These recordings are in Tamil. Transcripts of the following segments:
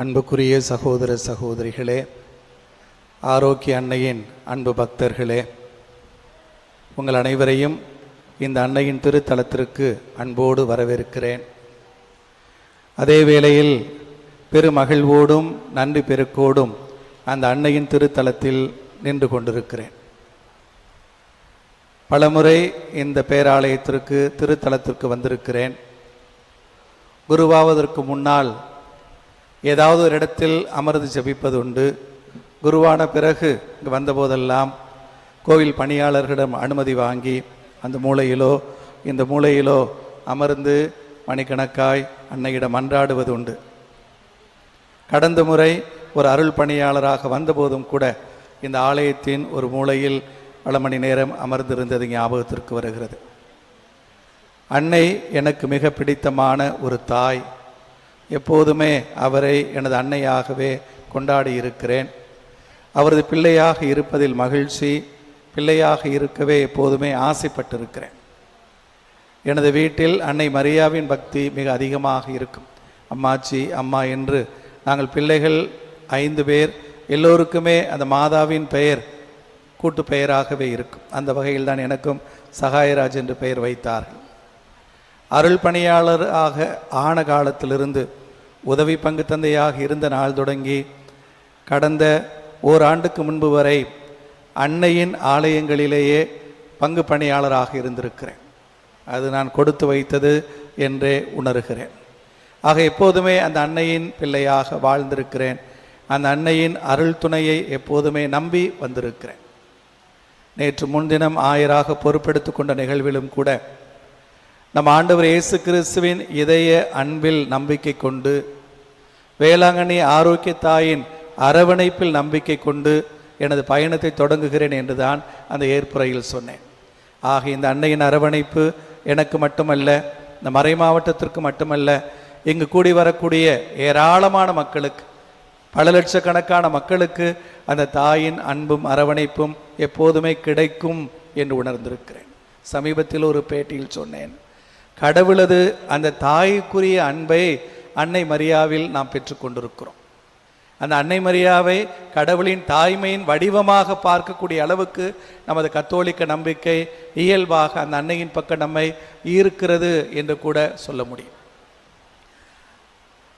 அன்புக்குரிய சகோதர சகோதரிகளே ஆரோக்கிய அன்னையின் அன்பு பக்தர்களே உங்கள் அனைவரையும் இந்த அன்னையின் திருத்தலத்திற்கு அன்போடு வரவேற்கிறேன். அதே வேளையில் பெருமகிழ்வோடும் நன்றி பெருக்கோடும் அந்த அன்னையின் திருத்தலத்தில் நின்று கொண்டிருக்கிறேன். பலமுறை இந்த பேராலயத்திற்கு திருத்தலத்திற்கு வந்திருக்கிறேன். குருவாவதற்கு முன்னால் ஏதாவது ஒரு இடத்தில் அமர்ந்து ஜபிப்பது உண்டு. குருவான பிறகு இங்கு வந்தபோதெல்லாம் கோவில் பணியாளர்களிடம் அனுமதி வாங்கி அந்த மூலையிலோ இந்த மூலையிலோ அமர்ந்து மணிக்கணக்காய் அன்னையிடம் அன்றாடுவது உண்டு. கடந்த முறை ஒரு அருள் பணியாளராக வந்தபோதும் கூட இந்த ஆலயத்தின் ஒரு மூலையில் பல மணி நேரம் அமர்ந்திருந்தது ஞாபகத்திற்கு வருகிறது. அன்னை எனக்கு மிக பிடித்தமான ஒரு தாய். எப்போதுமே அவரை எனது அன்னையாகவே கொண்டாடி இருக்கிறேன். அவரது பிள்ளையாக இருப்பதில் மகிழ்ச்சி பிள்ளையாக இருக்கவே எப்போதுமே ஆசைப்பட்டிருக்கிறேன். எனது வீட்டில் அன்னை மரியாவின் பக்தி மிக அதிகமாக இருக்கும். அம்மாச்சி அம்மா என்று நாங்கள் பிள்ளைகள் ஐந்து பேர் எல்லோருக்குமே அந்த மாதாவின் பெயர் கூட்டு பெயராகவே இருக்கும். அந்த வகையில் தான் எனக்கும் சகாயராஜ் என்று பெயர் வைத்தார்கள். அருள் பணியாளராக ஆன காலத்திலிருந்து உதவி பங்கு தந்தையாக இருந்த நாள் தொடங்கி கடந்த ஓராண்டுக்கு முன்பு வரை அன்னையின் ஆலயங்களிலேயே பங்கு பணியாளராக இருந்திருக்கிறேன். அது நான் கொடுத்து வைத்தது என்றே உணர்கிறேன். ஆக எப்போதுமே அந்த அன்னையின் பிள்ளையாக வாழ்ந்திருக்கிறேன். அந்த அன்னையின் அருள் துணையை எப்போதுமே நம்பி வந்திருக்கிறேன். நேற்று முன்தினம் ஆயராக பொறுப்பெடுத்து கொண்ட நிகழ்விலும் கூட நம் ஆண்டவர் இயேசு கிறிஸ்துவின் இதய அன்பில் நம்பிக்கை கொண்டு வேளாங்கண்ணி ஆரோக்கிய தாயின் அரவணைப்பில் நம்பிக்கை கொண்டு எனது பயணத்தை தொடங்குகிறேன் என்று தான் அந்த ஏற்புரையில் சொன்னேன். ஆக இந்த அன்னையின் அரவணைப்பு எனக்கு மட்டுமல்ல இந்த மறை மாவட்டத்திற்கு மட்டுமல்ல இங்கு கூடி வரக்கூடிய ஏராளமான மக்களுக்கு பல லட்சக்கணக்கான மக்களுக்கு அந்த தாயின் அன்பும் அரவணைப்பும் எப்போதுமே கிடைக்கும் என்று உணர்ந்திருக்கிறேன். சமீபத்தில் ஒரு பேட்டியில் சொன்னேன். கடவுளது அந்த தாய்க்குரிய அன்பை அன்னை மரியாவில் நாம் பெற்றுக்கொண்டிருக்கிறோம் அந்த அன்னை மரியாவை கடவுளின் தாய்மையின் வடிவமாக பார்க்கக்கூடிய அளவுக்கு நமது கத்தோலிக்க நம்பிக்கை இயல்பாக அந்த அன்னையின் பக்கம் நம்மை ஈர்க்கிறது என்று கூட சொல்ல முடியும்.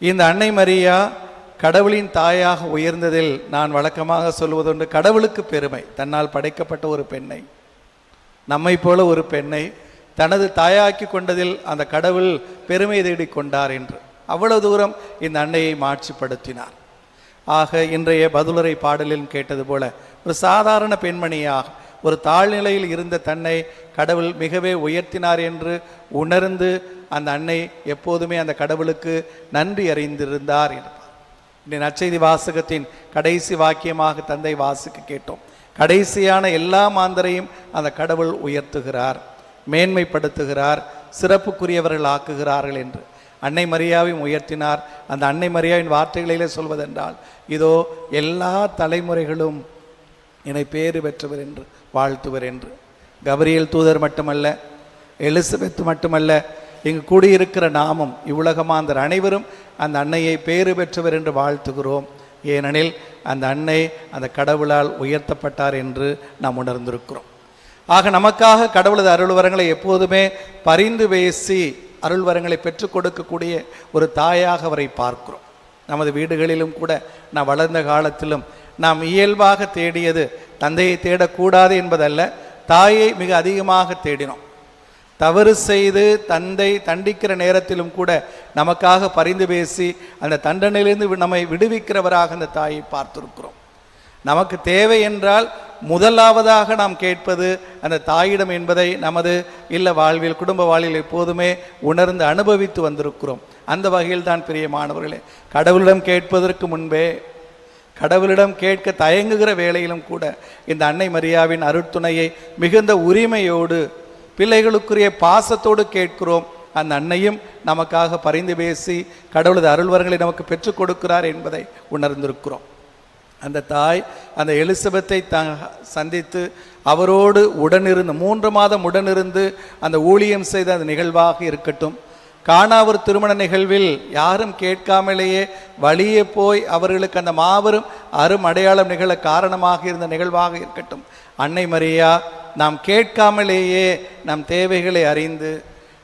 இந்த அன்னை மரியா கடவுளின் தாயாக உயர்ந்ததில் நான் வழக்கமாக சொல்வதுண்டு கடவுளுக்கு பெருமை. தன்னால் படைக்கப்பட்ட ஒரு பெண்ணை நம்மை போல ஒரு பெண்ணை தனது தாயாக்கி கொண்டதில் அந்த கடவுள் பெருமை தேடிக் கொண்டார் என்று. அவ்வளவு தூரம் இந்த அன்னையை மாட்சிப்படுத்தினார். ஆக இன்றைய பதிலுரை பாடலில் கேட்டது போல ஒரு சாதாரண பெண்மணியாக ஒரு தாழ்நிலையில் இருந்த தன்னை கடவுள் மிகவே உயர்த்தினார் என்று உணர்ந்து அந்த அன்னை எப்போதுமே அந்த கடவுளுக்கு நன்றி அறிந்திருந்தார் என்பார் இந்த நற்செய்தி வாசகத்தின் கடைசி வாக்கியமாக தந்தை வாசுக்கு கேட்டோம். கடைசியான எல்லா மாந்தரையும் அந்த கடவுள் உயர்த்துகிறார். மேன்மைப்படுத்துகிறார் சிறப்புக்குரியவர்கள் ஆக்குகிறார்கள் என்று. அன்னை மரியாவையும் உயர்த்தினார். அந்த அன்னை மரியாவின் வார்த்தைகளிலே சொல்வதென்றால் இதோ எல்லா தலைமுறைகளும் என்னை பேறு பெற்றவர் என்று வாழ்த்துவர் என்று. கபரியல் தூதர் மட்டுமல்ல எலிசபெத் மட்டுமல்ல இங்கு கூடியிருக்கிற நாமும் இவ்வுலகமாந்தர் அனைவரும் அந்த அன்னையை பேறு பெற்றவர் என்று வாழ்த்துகிறோம். ஏனெனில் அந்த அன்னை அந்த கடவுளால் உயர்த்தப்பட்டார் என்று நாம் உணர்ந்திருக்கிறோம். ஆக நமக்காக கடவுளது அருள்வரங்களை எப்போதுமே பரிந்து பேசி அருள்வரங்களை பெற்றுக் கொடுக்கக்கூடிய ஒரு தாயாக அவரை பார்க்கிறோம். நமது வீடுகளிலும் கூட நாம் வளர்ந்த காலத்திலும் நாம் இயல்பாக தேடியது தந்தையை தேடக்கூடாது என்பதல்ல தாயை மிக அதிகமாக தேடினோம். தவறு செய்து தந்தை தண்டிக்கிற நேரத்திலும் கூட நமக்காக பரிந்து பேசி அந்த தண்டனையிலிருந்து நம்மை விடுவிக்கிறவராக அந்த தாயை பார்த்துருக்கிறோம். நமக்கு தேவை என்றால் முதலாவதாக நாம் கேட்பது அந்த தாயிடம் என்பதை நமது இல்ல வாழ்வில் குடும்ப வாழ்வில் எப்போதுமே உணர்ந்து அனுபவித்து வந்திருக்கிறோம். அந்த வகையில் தான் பெரிய மாணவர்களே கடவுளிடம் கேட்பதற்கு முன்பே கடவுளிடம் கேட்க தயங்குகிற வேளையிலும் கூட இந்த அன்னை மரியாவின் அருட்துணையை மிகுந்த உரிமையோடு பிள்ளைகளுக்குரிய பாசத்தோடு கேட்கிறோம். அந்த அன்னையும் நமக்காக பரிந்து பேசி கடவுளது அருள்வரங்களை நமக்கு பெற்றுக் கொடுக்கிறார் என்பதை உணர்ந்திருக்கிறோம். அந்த தாய் அந்த எலிசபெத்தை த சந்தித்து அவரோடு உடனிருந்து மூன்று மாதம் உடனிருந்து அந்த ஊழியம் செய்த அந்த நிகழ்வாக இருக்கட்டும். காணாவூர் திருமண நிகழ்வில் யாரும் கேட்காமலேயே வழியே போய் அவர்களுக்கு அந்த மாபெரும் அரும் அடையாளம் நிகழ காரணமாக இருந்த நிகழ்வாக இருக்கட்டும். அன்னை மரியா நாம் கேட்காமலேயே நம் தேவைகளை அறிந்து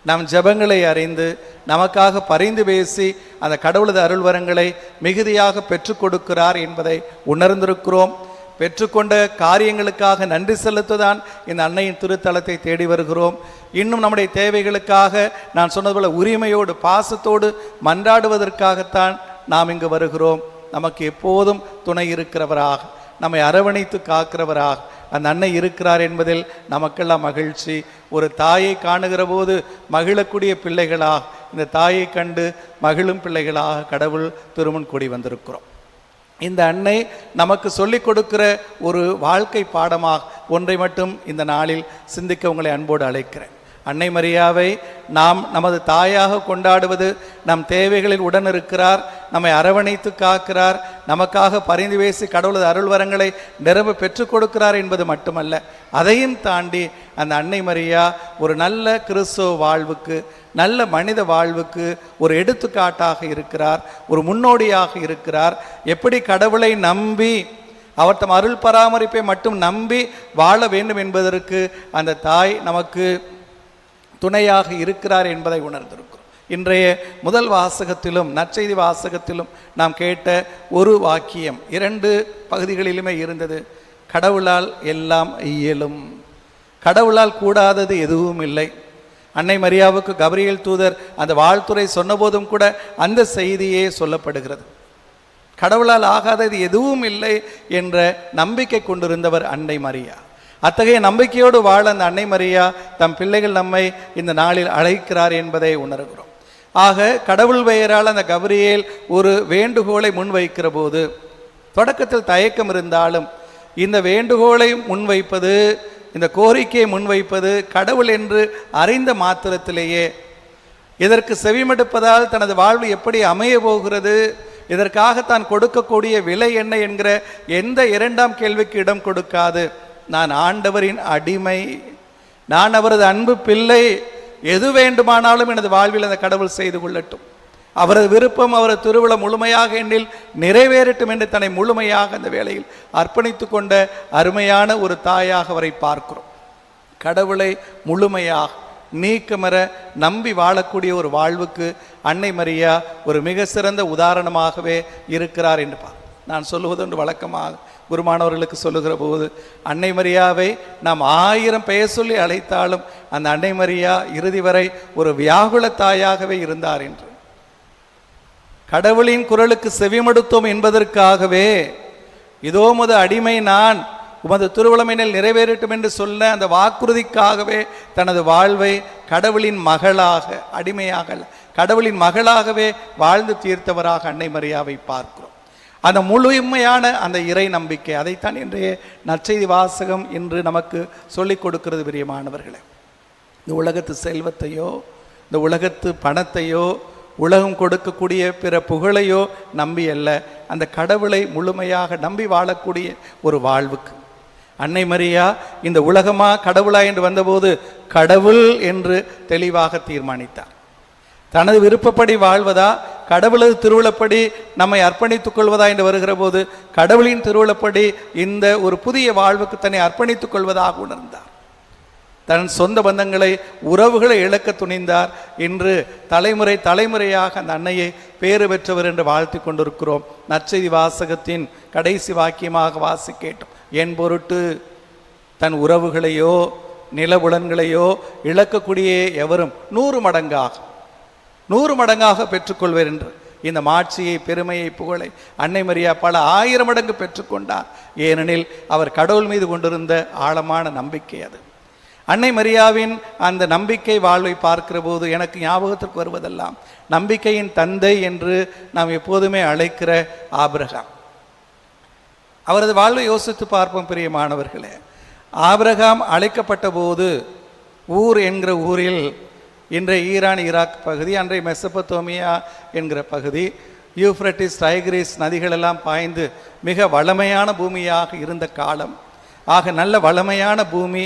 நம் ஜெபங்களை அறிந்து நமக்காக பரிந்து பேசி அந்த கடவுளது அருள்வரங்களை மிகுதியாக பெற்றுக் கொடுக்கிறார் என்பதை உணர்ந்திருக்கிறோம். பெற்றுக்கொண்ட காரியங்களுக்காக நன்றி செலுத்ததான் இந்த அன்னையின் திருத்தலத்தை தேடி வருகிறோம். இன்னும் நம்முடைய தேவைகளுக்காக நான் சொன்னது போல உரிமையோடு பாசத்தோடு மன்றாடுவதற்காகத்தான் நாம் இங்கு வருகிறோம். நமக்கு எப்போதும் துணை இருக்கிறவராக. நம்மை அரவணைத்து காக்கிறவராக. அந்த அன்னை இருக்கிறார் என்பதில் நமக்கெல்லாம் மகிழ்ச்சி. ஒரு தாயை காணுகிற போது மகிழக்கூடிய பிள்ளைகளாக. இந்த தாயை கண்டு மகிழும் பிள்ளைகளாக கடவுள் திருமண் கூடி வந்திருக்கிறோம். இந்த அன்னை நமக்கு சொல்லிக் கொடுக்கிற ஒரு வாழ்க்கை பாடமாக ஒன்றை மட்டும் இந்த நாளில் சிந்திக்க உங்களை அன்போடு அழைக்கிறேன். அன்னை மரியாவை நாம் நமது தாயாக கொண்டாடுவது நம் தேவைகளில் உடன் இருக்கிறார் நம்மை அரவணைத்து காக்கிறார் நமக்காக பரிந்து பேசி கடவுளது அருள்வரங்களை நிரம்ப பெற்றுக் கொடுக்கிறார் என்பது மட்டுமல்ல. அதையும் தாண்டி அந்த அன்னை மரியா ஒரு நல்ல கிறிஸ்துவ வாழ்வுக்கு நல்ல மனித வாழ்வுக்கு ஒரு எடுத்துக்காட்டாக இருக்கிறார் ஒரு முன்னோடியாக இருக்கிறார். எப்படி கடவுளை நம்பி அவர் தம் அருள் பராமரிப்பை மட்டும் நம்பி வாழ வேண்டும் என்பதற்கு அந்த தாய் நமக்கு துணையாக இருக்கிறார் என்பதை உணர்ந்திருக்கிறோம் இன்றைய முதல் வாசகத்திலும் நற்செய்தி வாசகத்திலும் நாம் கேட்ட ஒரு வாக்கியம் இரண்டு பகுதிகளிலுமே இருந்தது கடவுளால் எல்லாம் இயலும். கடவுளால் கூடாதது எதுவும் இல்லை. அன்னை மரியாவுக்கு கபரியல் தூதர் அந்த வாழ்த்துறை சொன்னபோதும் கூட அந்த செய்தியே சொல்லப்படுகிறது. கடவுளால் ஆகாதது எதுவும் இல்லை என்ற நம்பிக்கை கொண்டிருந்தவர் அன்னை மரியா. அத்தகைய நம்பிக்கையோடு வாழ அந்த அன்னை மரியா தம் பிள்ளைகள் நம்மை இந்த நாளில் அழைக்கிறார் என்பதை உணர்கிறோம். ஆக கடவுள் பெயரால் அந்த கபரியேல் ஒரு வேண்டுகோளை முன்வைக்கிற போது தொடக்கத்தில் தயக்கம் இருந்தாலும் இந்த வேண்டுகோளை முன்வைப்பது இந்த கோரிக்கையை முன்வைப்பது கடவுள் என்று அறிந்த மாத்திரத்திலேயே இதற்கு செவிமடுப்பதால் தனது வாழ்வு எப்படி அமைய போகிறது இதற்காக தான் கொடுக்கக்கூடிய விலை என்ன என்கிற எந்த இரண்டாம் கேள்விக்கு இடம் கொடுக்காது. நான் ஆண்டவரின் அடிமை. நான் அவரது அன்பு பிள்ளை. எது வேண்டுமானாலும் எனது வாழ்வில் அந்த கடவுள் செய்து கொள்ளட்டும். அவரது விருப்பம் அவரது திருவிழா முழுமையாக எண்ணில் நிறைவேறட்டும் என்று தன்னை முழுமையாக அந்த வேளையில் அர்ப்பணித்து கொண்ட அருமையான ஒரு தாயாக அவரை பார்க்கிறோம். கடவுளை முழுமையாக நீக்கமர நம்பி வாழக்கூடிய ஒரு வாழ்வுக்கு அன்னை மரியா ஒரு மிக சிறந்த உதாரணமாகவே இருக்கிறார் என்று பார். நான் சொல்லுவதொன்று வழக்கமாக குருமானவர்களுக்கு சொல்லுகிற போது அன்னை மரியாவை நாம் ஆயிரம் பெயர் சொல்லி அழைத்தாலும் அந்த அன்னை மரியா இறுதி வரை ஒரு வியாகுல தாயாகவே இருந்தார் என்று. கடவுளின் குரலுக்கு செவிமடுத்தோம் என்பதற்காகவே இதோ முத அடிமை நான் உமது திருவுளமையினில் நிறைவேறட்டும் என்று சொன்ன அந்த வாக்குறுதிக்காகவே தனது வாழ்வை கடவுளின் மகளாக அடிமையாக கடவுளின் மகளாகவே வாழ்ந்து தீர்த்தவராக அன்னை மரியாவை பார்க்கும். அந்த முழுமையான அந்த இறை நம்பிக்கை. அதைத்தான் இன்றைய நற்செய்தி வாசகம் இன்று நமக்கு சொல்லிக் கொடுக்கிறது பிரியமானவர்களே. இந்த உலகத்து செல்வத்தையோ இந்த உலகத்து பணத்தையோ உலகம் கொடுக்கக்கூடிய பிற புகழையோ நம்பி அல்ல. அந்த கடவுளை முழுமையாக நம்பி வாழக்கூடிய ஒரு வாழ்வுக்கு. அன்னை மரியா இந்த உலகமா கடவுளா என்று வந்தபோது கடவுள் என்று தெளிவாக தீர்மானித்தார். தனது விருப்பப்படி வாழ்வதா? கடவுளது திருவிழப்படி நம்மை அர்ப்பணித்துக் கொள்வதா என்று வருகிற போது கடவுளின் திருவிழப்படி இந்த ஒரு புதிய வாழ்வுக்கு தன்னை அர்ப்பணித்துக் கொள்வதாக உணர்ந்தார். தன் சொந்த பந்தங்களை உறவுகளை இழக்க துணிந்தார். இன்று தலைமுறை தலைமுறையாக அந்த அன்னையை பேறு பெற்றவர் என்று வாழ்த்தி கொண்டிருக்கிறோம். நற்செய்தி வாசகத்தின் கடைசி வாக்கியமாக வாசி கேட்டோம் என் பொருட்டு தன் உறவுகளையோ நிலபுலன்களையோ இழக்கக்கூடிய எவரும் நூறு மடங்காகும். நூறு மடங்காக பெற்றுக்கொள்வர் என்று. இந்த மாட்சியை பெருமையை புகழை அன்னை மரியா பல ஆயிரம் மடங்கு பெற்றுக்கொண்டார். ஏனெனில் அவர் கடவுள் மீது கொண்டிருந்த ஆழமான நம்பிக்கை அது. அன்னை மரியாவின் அந்த நம்பிக்கை வாழ்வை பார்க்கிற போது எனக்கு ஞாபகத்திற்கு வருவதெல்லாம் நம்பிக்கையின் தந்தை என்று நாம் எப்போதுமே அழைக்கிற ஆபிரகாம். அவரது வாழ்வை யோசித்து பார்ப்போம் பிரியமானவர்களே ஆபிரகாம் அழைக்கப்பட்ட போது ஊர் என்கிற ஊரில் இன்றைய ஈரான் ஈராக் பகுதி அன்றைய மெசபத்தோமியா என்கிற பகுதி யூஃப்ரட்டிஸ் டைகிரிஸ் நதிகளெல்லாம் பாய்ந்து மிக வளமையான பூமியாக இருந்த காலம். ஆக நல்ல வளமையான பூமி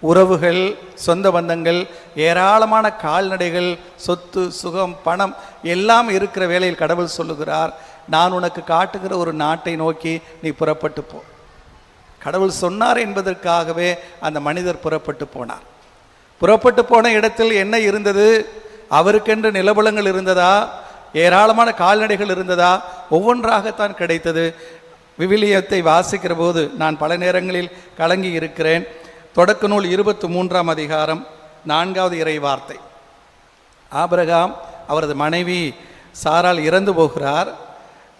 உறவுகள் சொந்த பந்தங்கள் ஏராளமான கால்நடைகள் சொத்து சுகம் பணம் எல்லாம் இருக்கிற வேளையில் கடவுள் சொல்லுகிறார் நான் உனக்கு காட்டுகிற ஒரு நாட்டை நோக்கி நீ புறப்பட்டு போ. கடவுள் சொன்னார் என்பதற்காகவே அந்த மனிதர் புறப்பட்டு போனார். புறப்பட்டு போன இடத்தில் என்ன இருந்தது? அவருக்கென்று நிலபலங்கள் இருந்ததா? ஏராளமான கால்நடைகள் இருந்ததா? ஒவ்வொன்றாகத்தான் கிடைத்தது. விவிலியத்தை வாசிக்கிற போது நான் பல நேரங்களில் கலங்கி இருக்கிறேன். தொடக்க நூல் இருபத்தி மூன்றாம் அதிகாரம் நான்காவது இறை வார்த்தை. ஆபிரகாம் அவரது மனைவி சாரால் இறந்து போகிறார்.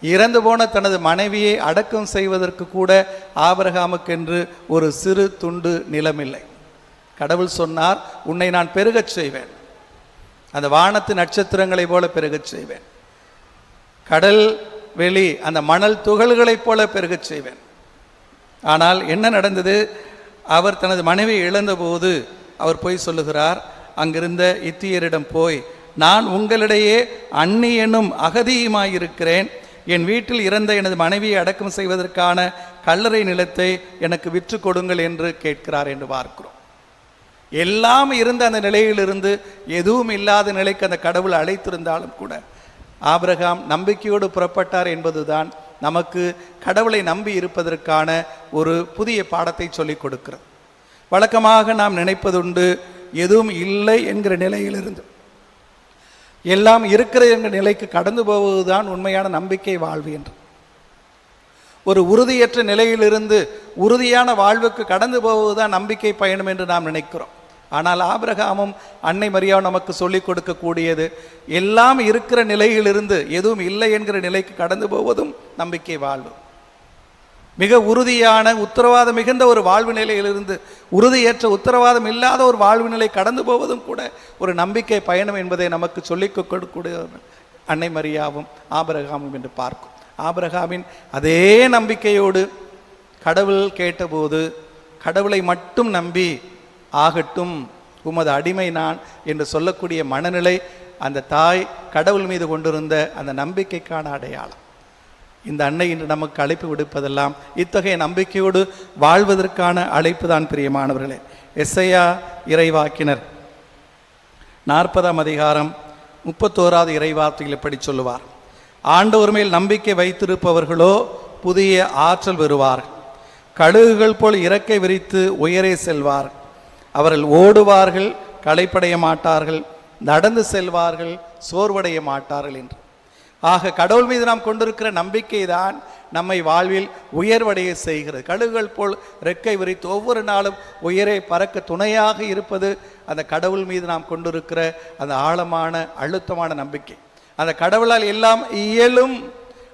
இறந்து போன தனது மனைவியை அடக்கம் செய்வதற்கு கூட ஆபிரகாமுக்கென்று ஒரு சிறு துண்டு நிலமில்லை. கடவுள் சொன்னார் உன்னை நான் பெருகச் செய்வேன். அந்த வானத்து நட்சத்திரங்களைப் போல பெருகச் செய்வேன். கடல் வெளி அந்த மணல் துகள்களைப் போல பெருகச் செய்வேன். ஆனால் என்ன நடந்தது? அவர் தனது மனைவி இழந்தபோது அவர் போய் சொல்லுகிறார் அங்கிருந்த இத்தியரிடம் போய் நான் உங்களிடையே அன்னி என்னும் அகதியுமாயிருக்கிறேன். என் வீட்டில் இறந்த எனது மனைவியை அடக்கம் செய்வதற்கான கல்லறை நிலத்தை எனக்கு விற்று கொடுங்கள் என்று கேட்கிறார் என்று பார்க்கிறோம். எல்லாம் இருந்த அந்த நிலையிலிருந்து எதுவும் இல்லாத நிலைக்கு அந்த கடவுள் அழைத்திருந்தாலும் கூட ஆபிரகாம் நம்பிக்கையோடு புறப்பட்டார் என்பதுதான் நமக்கு கடவுளை நம்பி இருப்பதற்கான ஒரு புதிய பாடத்தை சொல்லிக் கொடுக்கிறது. வழக்கமாக நாம் நினைப்பதுண்டு எதுவும் இல்லை என்கிற நிலையிலிருந்து. எல்லாம் இருக்கிற என்கிற நிலைக்கு கடந்து போவதுதான் உண்மையான நம்பிக்கை வாழ்வு என்று. ஒரு உறுதியற்ற நிலையிலிருந்து உறுதியான வாழ்வுக்கு கடந்து போவதுதான் நம்பிக்கை பயணம் என்று நாம் நினைக்கிறோம். ஆனால் ஆபிரகாமும் அன்னை மரியா நமக்கு சொல்லிக் கொடுக்கக்கூடியது எல்லாம் இருக்கிற நிலையிலிருந்து எதுவும் இல்லை என்கிற நிலைக்கு கடந்து போவதும் நம்பிக்கை வாழ்வு. மிக உறுதியான உத்தரவாதம் மிகுந்த ஒரு வாழ்வு நிலையிலிருந்து உறுதியற்ற உத்தரவாதம் இல்லாத ஒரு வாழ்வு நிலை கடந்து போவதும் கூட ஒரு நம்பிக்கை பயணம் என்பதை நமக்கு சொல்லிக் கொடுக்கக்கூடிய அன்னை மரியாவும் ஆபிரகாமும் என்று பார்க்கும். ஆபிரகாமின் அதே நம்பிக்கையோடு கடவுள் கேட்டபோது கடவுளை மட்டும் நம்பி ஆகட்டும் உமது அடிமை நான் என்று சொல்லக்கூடிய மனநிலை அந்த தாய் கடவுள் மீது கொண்டிருந்த அந்த நம்பிக்கைக்கான அடையாளம். இந்த அன்னை இன்று நமக்கு அழைப்பு விடுப்பதெல்லாம் இத்தகைய நம்பிக்கையோடு வாழ்வதற்கான அழைப்பு தான் பிரியமானவர்களே. எஸ்ஐயா இறைவாக்கினர் நாற்பதாம் அதிகாரம் முப்பத்தோராவது இறைவார்த்தையில் இப்படி சொல்லுவார். ஆண்டவர் மேல் நம்பிக்கை வைத்திருப்பவர்களோ புதிய ஆற்றல் பெறுவார் கழுகுகள் போல் இறக்கை விரித்து உயரே செல்வார் அவர்கள் ஓடுவார்கள் களைப்படைய மாட்டார்கள் நடந்து செல்வார்கள் சோர்வடைய மாட்டார்கள் என்று. ஆக கடவுள் மீது நாம் கொண்டிருக்கிற நம்பிக்கை தான் நம்மை வாழ்வில் உயர்வடைய செய்கிறது. கழுகுகள் போல் ரெக்கை விரித்து ஒவ்வொரு நாளும் உயரே பறக்க துணையாக இருப்பது அந்த கடவுள் மீது நாம் கொண்டிருக்கிற அந்த ஆழமான அழுத்தமான நம்பிக்கை. அந்த கடவுளால் எல்லாம் இயலும்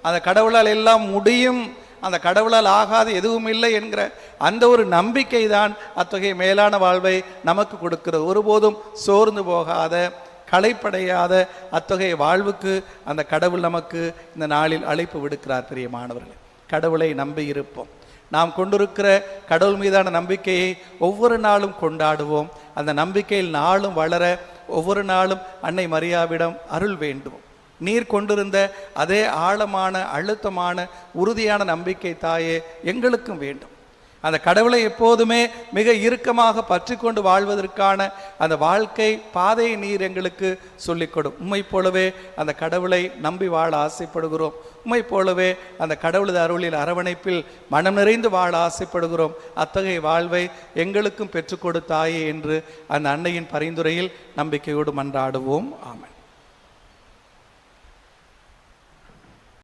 அந்த கடவுளால் எல்லாம் முடியும் அந்த கடவுளால் ஆகாது எதுவும் இல்லை என்கிற அந்த ஒரு நம்பிக்கை தான் அத்தகைய மேலான வாழ்வை நமக்கு கொடுக்கிறது. ஒருபோதும் சோர்ந்து போகாத களைப்படையாத அத்தகைய வாழ்வுக்கு அந்த கடவுள் நமக்கு இந்த நாளில் அழைப்பு விடுக்கிறார் மாணவர்கள் கடவுளை நம்பி இருப்போம். நாம் கொண்டிருக்கிற கடவுள் மீதான நம்பிக்கையை ஒவ்வொரு நாளும் கொண்டாடுவோம். அந்த நம்பிக்கையில் நாளும் வளர ஒவ்வொரு நாளும் அன்னை மரியாவிடம் அருள் வேண்டும் நீர் கொண்டிருந்த அதே ஆழமான அழுத்தமான உறுதியான நம்பிக்கை தாயே எங்களுக்கும் வேண்டும். அந்த கடவுளை எப்போதுமே மிக இறுக்கமாக பற்றி கொண்டு வாழ்வதற்கான அந்த வாழ்க்கை பாதையை நீர் எங்களுக்கு சொல்லிக் கொடும் உண்மை போலவே அந்த கடவுளை நம்பி வாழ ஆசைப்படுகிறோம். உண்மை போலவே அந்த கடவுளது அருளில் அரவணைப்பில் மனம் நிறைந்து வாழ ஆசைப்படுகிறோம். அத்தகைய வாழ்வை எங்களுக்கும் பெற்றுக் கொடுத்தாயே என்று அந்த அன்னையின் பரிந்துரையில் நம்பிக்கையோடு மன்றாடுவோம். ஆமை